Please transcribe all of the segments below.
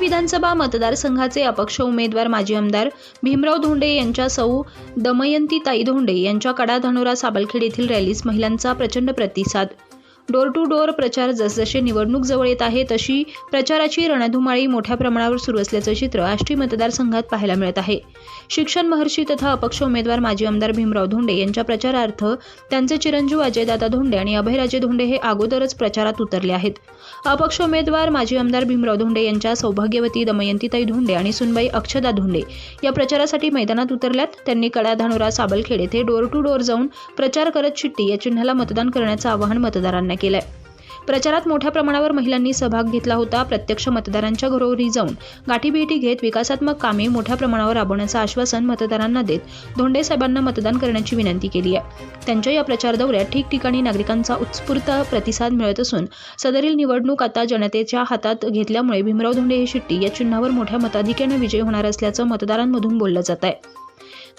विधानसभा मतदारसंघाचे अपक्ष उमेदवार माजी आमदार भीमराव धोंडे यांच्या सौ दमयंतीताई धोंडे यांच्या कडा धनोरा साबलखेड येथील रॅलीस महिलांचा प्रचंड प्रतिसाद. डोर टू डोर प्रचार जसजसे निवडणूक जवळ येत आहे तशी प्रचाराची रणधुमाळी मोठ्या प्रमाणावर सुरू असल्याचं चित्र आष्टी मतदारसंघात पाहायला मिळत आहे. शिक्षण महर्षी तथा अपक्ष उमेदवार माजी आमदार भीमराव धोंडे यांच्या प्रचारार्थ त्यांचे चिरंजीव अजयदादा धोंडे आणि अभयराजे धोंडे हे अगोदरच प्रचारात उतरले आहेत. अपक्ष उमेदवार माजी आमदार भीमराव धोंडे यांच्या सौभाग्यवती दमयंतीताई धोंडे आणि सुनबाई अक्षदा धोंडे या प्रचारासाठी मैदानात उतरल्यात. त्यांनी कडा साबलखेड येथे डोर टू डोर जाऊन प्रचार करत शिट्टी या चिन्हाला मतदान करण्याचं आवाहन मतदारांना केलाय. प्रचारात मोठ्या प्रमाणावर महिलांनी सहभाग घेतला होता. प्रत्यक्ष मतदारांच्या घरोघरी जाऊन गाठीभेटी घेत विकासात्मक कामे मोठ्या प्रमाणावर राबवण्याचं आश्वासन मतदारांना देत धोंडे साहेबांना मतदान करण्याची विनंती केली आहे. त्यांच्या या प्रचार दौऱ्यात ठिकठिकाणी नागरिकांचा उत्स्फूर्त प्रतिसाद मिळत असून सदरील निवडणूक आता जनतेच्या हातात घेतल्यामुळे भीमराव धोंडे हे शिट्टी या चिन्हावर मोठ्या मताधिक्यानं विजय होणार असल्याचं मतदारांमधून बोललं जात आहे.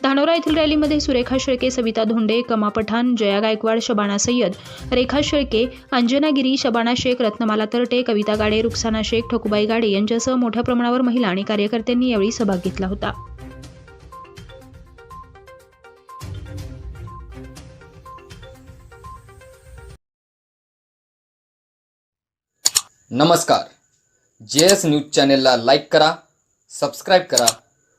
धानोरा येथील रॅलीमध्ये सुरेखा शेळके सविता धोंडे कमा पठाण जया गायकवाड शबाना सय्यद रेखा शेळके अंजना गिरी शबाना शेख रत्नमाला तरटे कविता गाडे रुखसाना शेख ठकुबाई गाडे यांच्यासह मोठ्या प्रमाणावर महिला आणि कार्यकर्त्यांनी यावेळी सहभाग घेतला होता. नमस्कार. जे एस न्यूज चॅनेलला लाईक करा सबस्क्राईब करा